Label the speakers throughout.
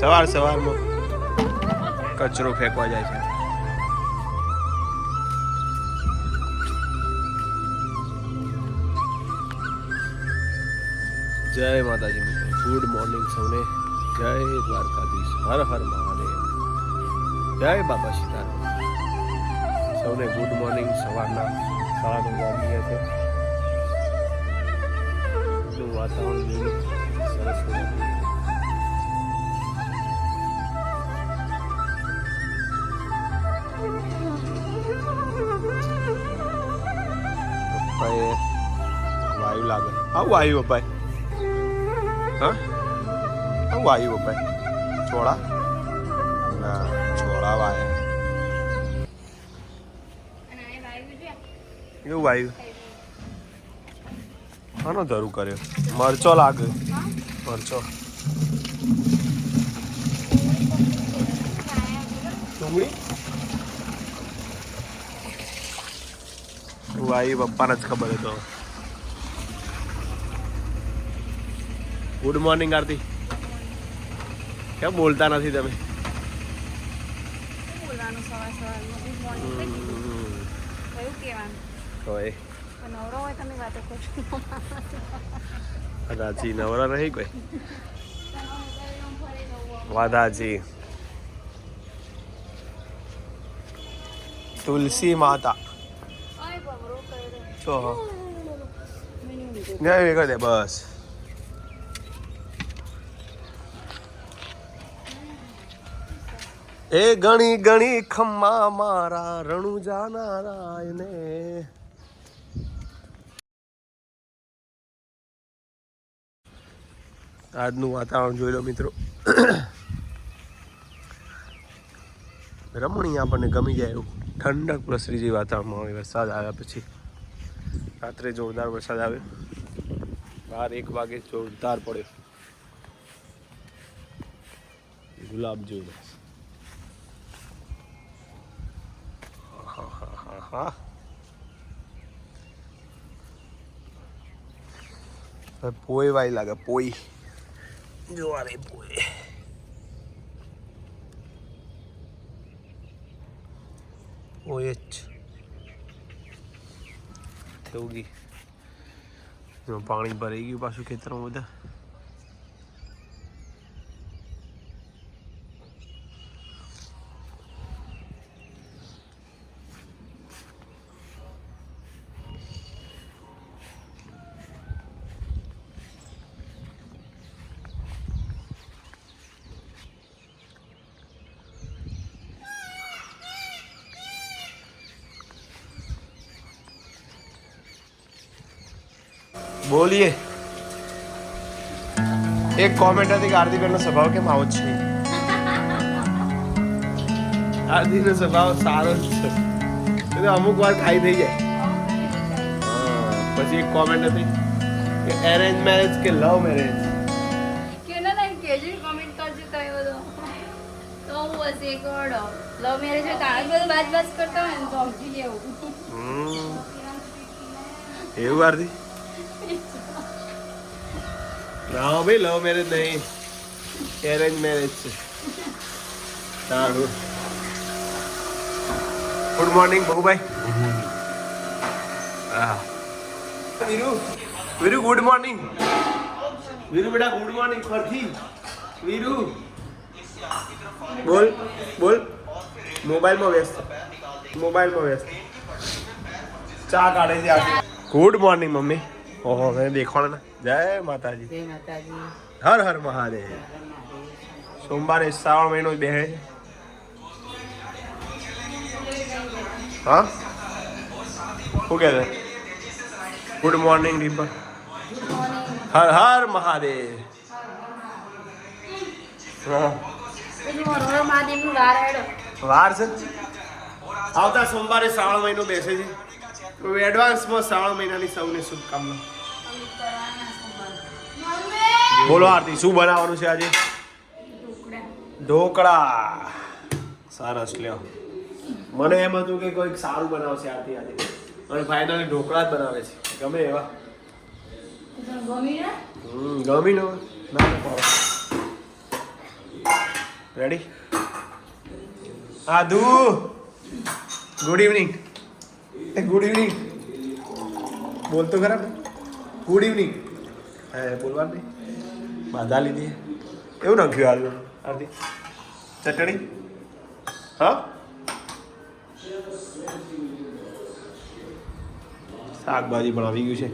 Speaker 1: સવાર સવારમાં કચરો ફેંકવા જાય છે. જય માતાજી મિત્રો. ગુડ મોર્નિંગ સૌને. જય દ્વારકાધીશ. હર હર મહાદેવ. જય બાબા સીતારામ. સૌને ગુડ મોર્નિંગ સવારના. સાડા નવ વાગ્યા ગયા છે. વાતાવરણ સરસ મજાનું. વાયુ લાગે. હા વાયુ પપ્પાએ હા? આવું વાયુ પપ્પાએ છોડા? ના, છોડા વાય. એવું વાયુ? આનો ધરું કર્યો. મરચો લાગે. મરચો. ડુંગળી? વાયુ પપ્પાને જ ખબર હતો ગુડ મોર્નિંગ આરતી કેમ બોલતા નથી તમે? રાજી નવરા નહીં કોઈ? વાદાજી તુલસી માતા. છો ને કરી દે બસ. એ ગણી ગણી ખમ્મા મારા રણુજા નારાયણે આજનું વાતાવરણ જોઈ લો મિત્રો. રમણીય આપણને ગમી જાય એવું. ઠંડક પ્રસરી ત્રીજી વાતાવરણમાં વરસાદ આવ્યા પછી. રાત્રે જોરદાર વરસાદ આવ્યો. બાર એક વાગે જોરદાર પડ્યો. ગુલાબ જેવું હા હા હા હવે પોઈ વાય લાગે પોઈ જોવા રે પોઈ પોઈ જ થયું ગઈ એમાં પાણી ભરાઈ ગયું પાછું ખેતરમાં બધા એક કોમેન્ટ હતી કે આરતીબેનનો સ્વભાવ કેમ આવો છે? આરતીનો સ્વભાવ સારો છે. એટલે અમુક વાર ખાઈ થઈ જાય. પછી એક કોમેન્ટ હતી કે એરેન્જ મેરેજ કે લવ મેરેજ
Speaker 2: લવ બધું. કરતા હોય ને તો સમજી લેવું.
Speaker 1: એવું આરતી? ના ભાઈ લવ મેરેજ નહીં. એરેન્જ મેરેજ છે. સારું. ગુડ મોર્નિંગ બહુભાઈ. હા. વીરુ વીરુ ગુડ મોર્નિંગ વીરુ બેટા ગુડ મોર્નિંગ ફરથી વીરુ. બોલ બોલ. મોબાઈલમાં વ્યસ્ત. મોબાઈલમાં વ્યસ્ત. ચા કાઢે છે ગુડ મોર્નિંગ મમ્મી. ઓહો, મેં દેખોણ જય માતાજી.
Speaker 3: જય માતાજી.
Speaker 1: હર હર મહાદેવ. સોમવારે શ્રાવણ મહિનો બે હા? શું કહે છે? ગુડ મોર્નિંગ રિપર હર હર મહાદેવ.
Speaker 2: વાર
Speaker 1: છે? આવતા સોમવારે શ્રાવણ મહિનો બેસે છે. એડવાન્સમાં શ્રાવણ મહિનાની સૌને શુભકામના. બોલો આરતી, શું બનાવવાનું છે આજે? ઢોકળા. સરસ, લ્યો. મને એમ હતું કે કોઈક સારું બનાવશે આરતી આજે. અને ફાઇનલી ઢોકળા જ બનાવે છે. ગમે એવા.
Speaker 2: ગમી ને.
Speaker 1: રેડી આદુ ગુડ ઇવનિંગ એ ગુડ ઇવનિંગ બોલતો ખરા. ગુડ ઇવનિંગ હે બોલવા નહીં. બાધા લીધી. એવું નાખ્યું આલુ આરતી ચટણી? હા? શાકભાજી પણ આવી ગયું છે.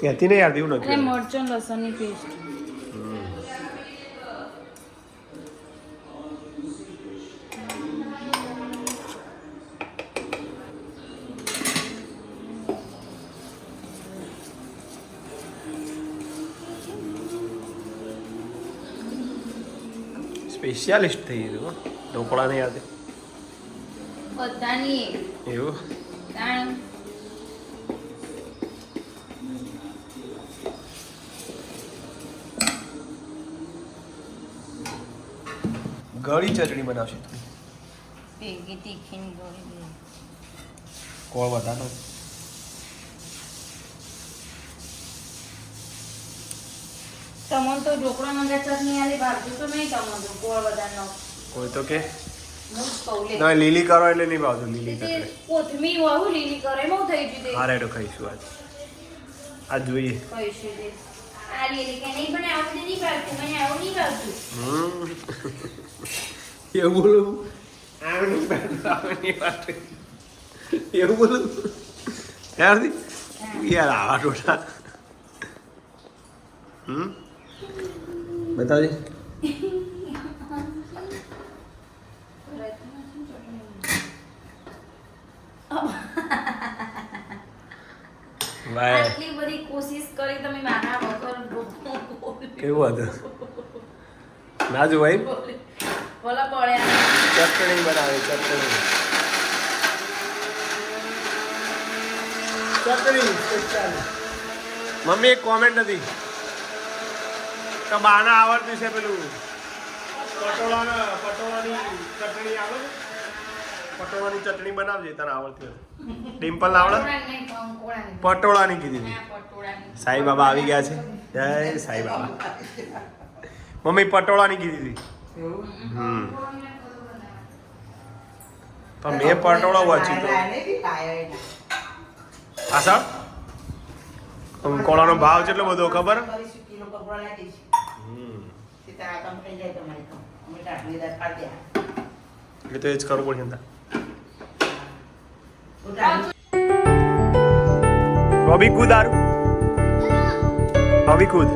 Speaker 1: ત્યાંથી નહીં યાર એવું નાખ્યું
Speaker 2: મરચું લસણની પેસ્ટ
Speaker 1: સ્પેશિયાલિસ્ટ થઈ ગયું. ઢોકળા આવતી
Speaker 2: બધાની.
Speaker 1: એવું. ગળી ચટણી બનાવશે
Speaker 2: ગોળી.
Speaker 1: કોળ વધારો
Speaker 2: તમને તો ઢોકળા મંગા ચટણી આલી ભાવતું તો નહીં તમને તો ગોળ બધાનો
Speaker 1: કોઈ તો કે
Speaker 2: હું જ કહું લે.
Speaker 1: ના લીલી કરો એટલે નહીં ભાવતું લીલી
Speaker 2: તે
Speaker 1: ચટણી
Speaker 2: કોથમીર વાવું લીલી કરે એમાં થઈ ગયું તે
Speaker 1: હા રેડો ખાઈશું આજ આજ જોઈએ
Speaker 2: કહીશું તે આ લીલી કે નહીં પણ આવું તો નહીં ભાવતું મને આવું નહીં ભાવતું
Speaker 1: હમ. એવું બોલું આવું નહીં ભાવતું, આવું નહીં ભાવતું. એવું બોલું યારથી યાર આવા ટોટા હમ બતાવજે ભાઈ
Speaker 2: આટલી બધી કોશિશ કરી તમે મારા વગર ઢોકળું
Speaker 1: કેવું હતું? ના જોવાય
Speaker 2: ભલા પડ્યા
Speaker 1: ચટણી બનાવે ચટણી. ચટણી special. મમ્મી એક કોમેન્ટ હતી. કે બાના આવડતું છે પેલું. પટોળાના પટોળાની ચટણી આવડે પટોળાની ચટણી બનાવજે તને આવડતી હોય ડિમ્પલ આવડે. પટોળાની કીધી સાઈ બાબા આવી ગયા છે. જય સાઈ બાબા. મમ્મી પટોળાની કીધી હતી હમ. પણ મેં પટોળો વાંચ્યું તો આસા કોળાનો ભાવ કેટલો બધો ખબર? એટલે તો એ જ કરવું પડશે. રોબી કુદ આરું રોબી કૂદ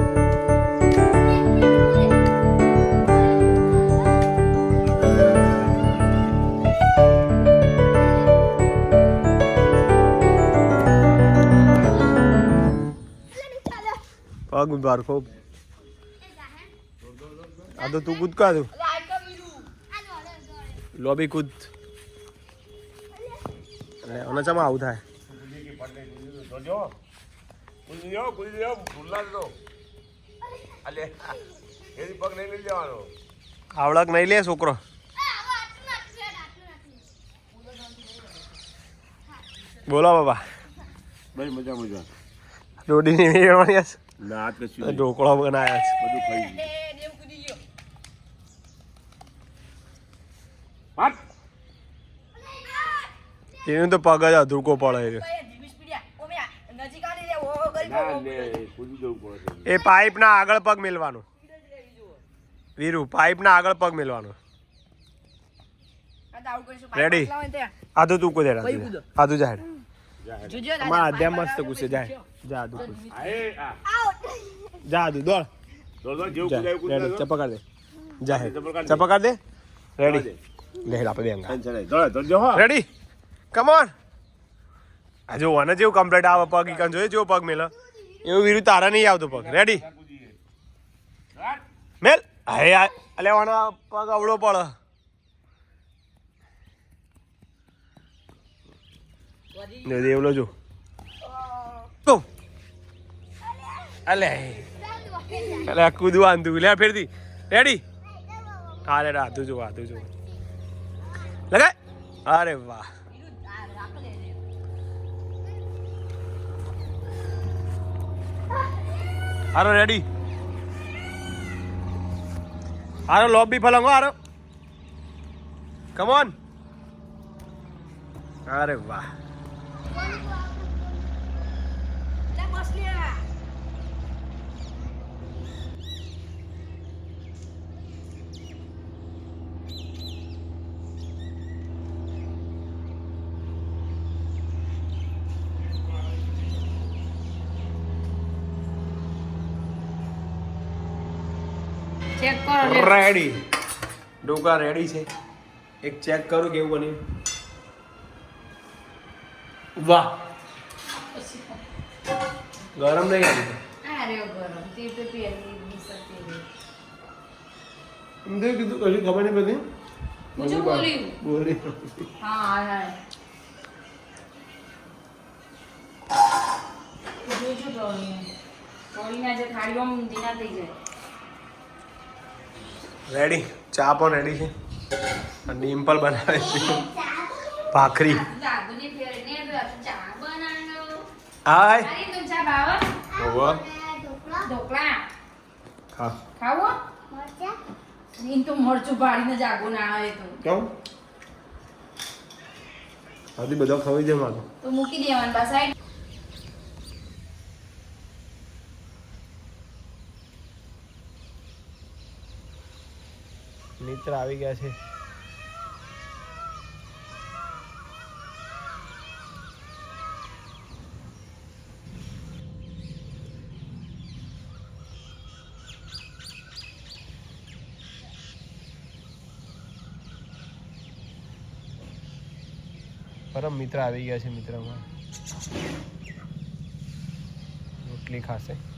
Speaker 1: પગ બાર ખૂબ આ તો તું કૂદ કા તું લોબી કૂદ અને આના ચામાં આવું થાય આવડક નહીં લે છોકરો બોલો બાબા
Speaker 3: બસ મજા મજા
Speaker 1: રોડીની મેળવણી. ઢોકળા બનાવ્યા છે
Speaker 3: બધું ખાઈ
Speaker 1: એનું તો પગ જ અધૂકો પડે છે. એ પાઇપ ના આગળ પગ મેલવાનો. વીરુ પાઇપ ના આગળ પગ મેલવાનો. રેડી આધુ તું કુદે આધુ જાહેર. અમારા અધ્યાય મસ્ત કુસે જાય જા આધુ. જા આધુ દોડ.
Speaker 3: દોડ, દોડ, જેવું
Speaker 1: જા
Speaker 3: કૂદાય એવું
Speaker 1: રેડી
Speaker 3: કૂદાય તો.
Speaker 1: ચપ્પા કર દે. જાહેર
Speaker 3: ચપકાર દે.
Speaker 1: રેડી
Speaker 3: દે.
Speaker 1: આપણે. રેડી કમ ઓન આ જો આને જેવું કમ્પ્લીટ આવે પગ ઈકન જોઈએ જેવો પગ મેલ. એવું વીરુ તારા નહીં આવતો પગ. રેડી. મેલ. હે અલે આનો પગ અવળો પડે. ને દેવલો જો. તો. અલે. અલે આ કૂદવા આંધું લે ફેરથી. રેડી હા રે હાથું જો આધું જો. લગાય. અરે વાહ. હારો રેડી આરો લોબી ફલંગો આરો કમોન અરે વાહ.
Speaker 2: ચેક કરો
Speaker 1: રેડી ઢોકળા રેડી છે. એક ચેક કરું કેવું બન્યું વાહ. ગરમ નહીં
Speaker 2: તો
Speaker 1: કીધું કશું ખબર નહીં બધી બોલી.
Speaker 2: હા હા જોજો થઈ જાય.
Speaker 1: રેડી ચા પણ રેડી છે. અને ડિમ્પલ બનાવે છે. ભાખરી. હાય. હા.
Speaker 2: ખાવો? તો મરચું ભાડીને જાગો ના આવે તો.
Speaker 1: કેમ? આથી બધા ખવાઈ જાય મારું.
Speaker 2: તો મૂકી દેવાનું બસ
Speaker 1: મિત્ર આવી ગયા છે. પરમ મિત્ર આવી ગયા છે મિત્રમાં. રોટલી ખાશે.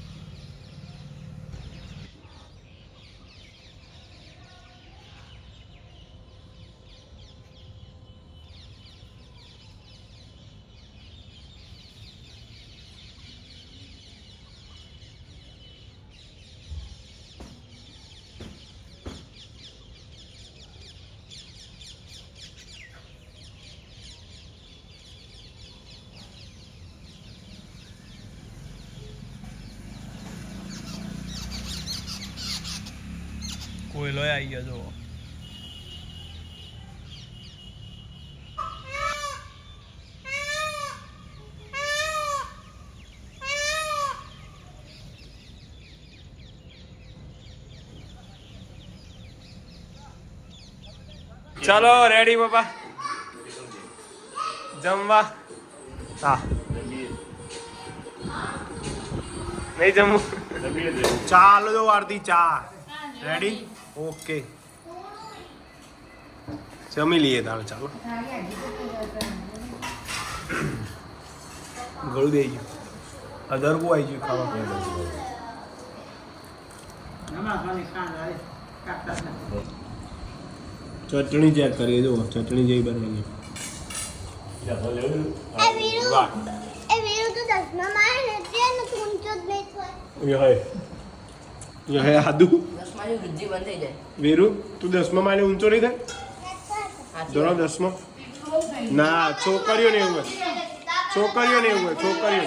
Speaker 1: કોયલો આવી ગયો જો ચાલો રેડી બાપા જમવા? હા. નહીં જમવું? ચાલો જો આરતી ચા. Ready okay. જમી લઈએ તારે ચાલો. ગળું દઈ ગયું. અધરકું આવી ગયું ખાવા. પીવા ચટણી ચેક કરીએ જો ચટણી જેવી બની
Speaker 4: એ વીરુ
Speaker 1: વાહ
Speaker 4: એ વીરુ તો દસમા માં આવે ને તેને તો ઊંચો જ નહીં થાય
Speaker 5: વૃદ્ધિ બંધ થઈ જાય.
Speaker 1: વીરુ તું દસમા માલે ઊંચો નહીં થાય ધોરણ દસમો. ના છોકરીઓ ને એવું હોય. છોકરીઓ ને એવું હોય છોકરીઓ.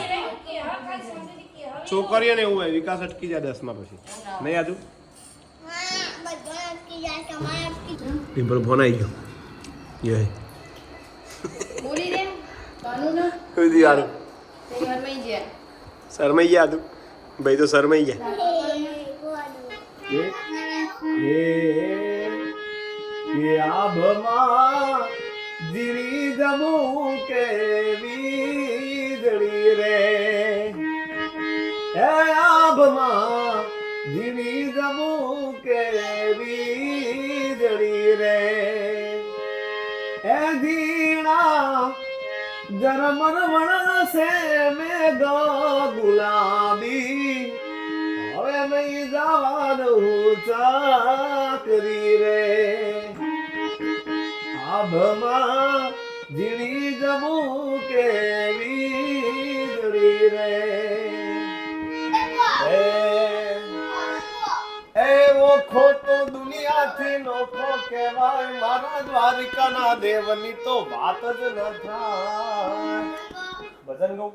Speaker 1: છોકરીઓ ને એવું હોય વિકાસ અટકી જાય દસમા પછી. નહીં આદુ?
Speaker 4: હા બધો અટકી જાય તમારે અટકી જાય
Speaker 1: પિમ્પલ ફોન આવી ગયો. યહે
Speaker 2: બોલી દે. ના. ઘરમાં ગયા.
Speaker 1: શરમાઈ ગયા તું ભાઈ તો શરમાઈ ગયા. એ આભમાં જીવી જમું કે વીજળી રે. એ આભમાં જીવી જમું કે વીજળી રે. એ ધીણા જરમર વણસે મેઘ ગુલાબી. નહીં જવાનું ચાકરી રે. આભમાં જીણી જમું કે વીજળી રે એવો ખોટો દુનિયાથી નોખો કહેવાય. મારા દ્વારિકાના દેવની તો વાત જ ન થાય. ભજન ગૌ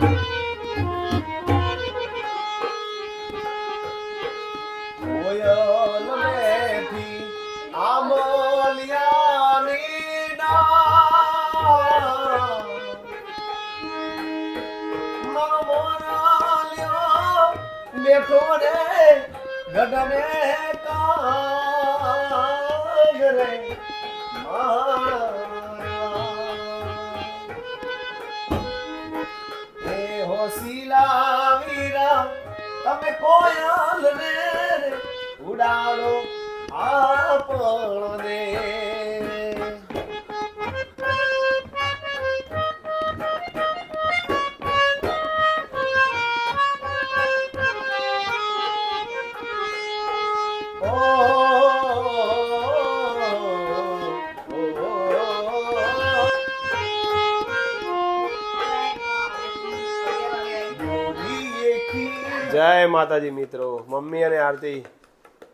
Speaker 1: કોયલ તમે કોયલ ને ઉડાડો આપણને જય માતાજી મિત્રો. મમ્મી અને આરતી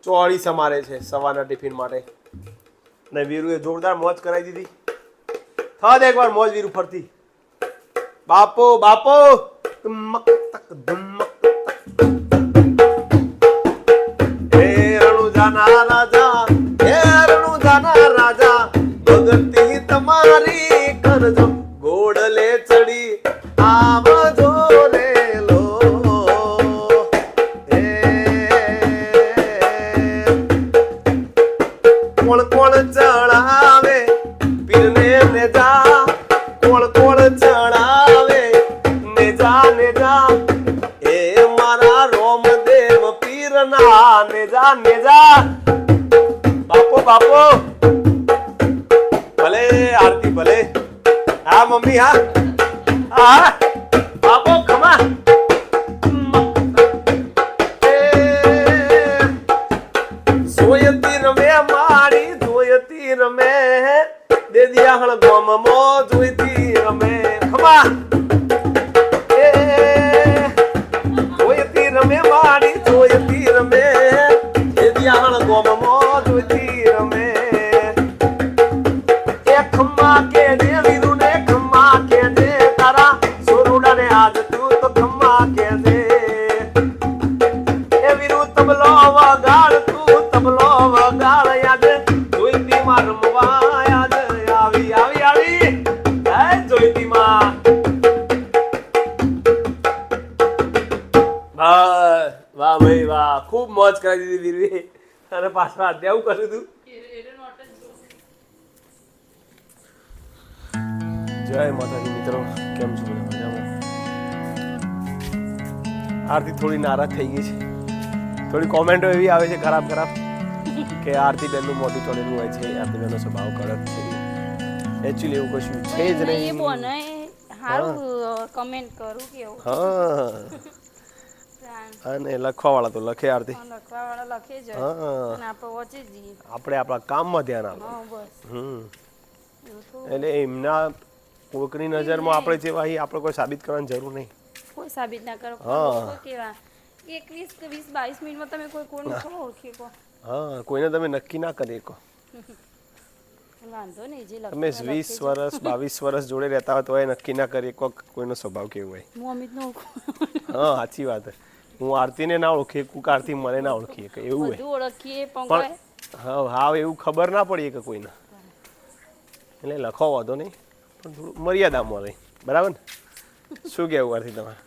Speaker 1: ચોળી સમારે છે સવારના ટિફિન માટે. ને વીરુએ જોરદાર મોજ કરાવી દીધી. થત એકવાર મોજ વીરુ ફરતી. બાપો બાપો! ધમક તક ધમક તક. હે રણુજાના રાજા, હે રણુજાના રાજા, ભગતી તમારી કરજો બાપો. ભલે આરતી ભલે. હા મમ્મી હા. હા બાપો ખમા. અને હાથ આવું કર્યું તું? જય માતાજી મિત્રો કેમ છો મજામાં? આરતી થોડી નારાજ થઈ ગઈ છે. થોડી કોમેન્ટો એવી આવે છે ખરાબ ખરાબ કે આરતી બેનનું મોઢું ચોળેલું હોય છે આરતી બેનનો સ્વભાવ કડક છે. એકચ્યુઅલી એવું કશું છે જ
Speaker 2: એ
Speaker 1: નહીં.
Speaker 2: બોને સારું કમેન્ટ કરું કે
Speaker 1: હા. અને લખવાવાળા તો લખે આરતી.
Speaker 2: લખવા વાળા લખે જ. અને આપણે જઈએ.
Speaker 1: આપણે આપણા કામમાં ધ્યાન આપે. હમ. એટલે એમના કોઈકની નજરમાં આપણે જેવા અહીં આપણે કોઈ સાબિત કરવાની જરૂર નહીં.
Speaker 2: કોઈ સાબિત ના કરો.
Speaker 1: હા.
Speaker 2: કેવા? એકવીસ કે વીસ બાવીસ મિનિટમાં તમે કોઈ કોણ ઓળખી
Speaker 1: હા કોઈને તમે નક્કી ના કરી
Speaker 2: જે
Speaker 1: તમે વીસ વર્ષ બાવીસ વર્ષ જોડે રહેતા હોય તો એ નક્કી ના કરી શકો કોઈનો સ્વભાવ કેવો હોય.
Speaker 2: હું
Speaker 1: સાચી વાત છે. હું આરતીને ના ઓળખી કુક આરતી મને ના ઓળખી કે એવું હોય.
Speaker 2: બધું ઓળખીએ પણ
Speaker 1: પણ હા હા એવું ખબર ના પડી કે કોઈને. એટલે લખો વાંધો નહીં. પણ થોડું મર્યાદામાં રહી બરાબર ને? શું કહેવું આરતી તમારે?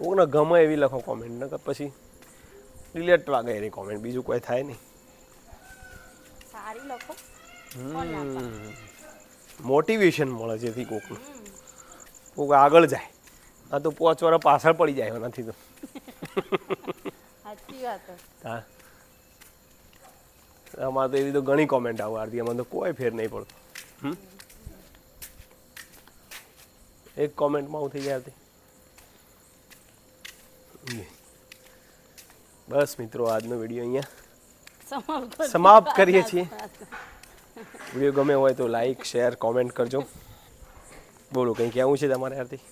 Speaker 1: કોકને ગમે એવી લખો કોમેન્ટ ને પછી ડિલેટ વાગે એની કોમેન્ટ બીજું કોઈ થાય નહીં.
Speaker 2: સારી લખો.
Speaker 1: મોટિવેશન મળે જેથી કોકનું. કોક આગળ જાય. આ તો પાંચ વર્ષ પાછળ પડી જાય એનાથી તો.
Speaker 2: સાચી વાત
Speaker 1: હા. અમારે તો એવી તો ઘણી કોમેન્ટ આવે આરતી. અમારે તો કોઈ ફેર નહીં પડતો. એક કોમેન્ટમાં આવું થઈ જાય આરતી. બસ મિત્રો આજનો વીડિયો અહીંયા
Speaker 2: સમાપ્ત
Speaker 1: કરીએ છીએ. વીડિયો ગમે હોય તો લાઈક શેર કોમેન્ટ કરજો. બોલો કંઈ કહેવું છે તમારે આરતી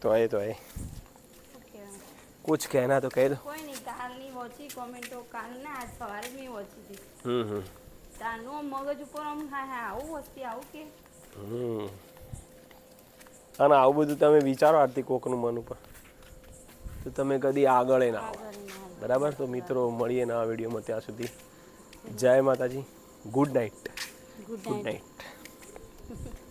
Speaker 1: તો એ તો એ? કુછ કહેના તો કહી દો.
Speaker 2: કોઈ નહીં કાલની વોચી કોમેન્ટો કાલના આજ સવારે મેં વોચી હતી
Speaker 1: હમ હમ.
Speaker 2: તાનો મગજ ઉપર આમ હા હા આવું વસ્તી આવું કે?
Speaker 1: હમ. અને આવું બધું તમે વિચારો આરતી કોકનું મન ઉપર. તો તમે કદી આગળ ના આવો.
Speaker 2: ના.
Speaker 1: બરાબર? તો મિત્રો મળીએ નવા વિડીયોમાં ત્યાં સુધી. જય માતાજી. Good night.
Speaker 2: Good
Speaker 1: night.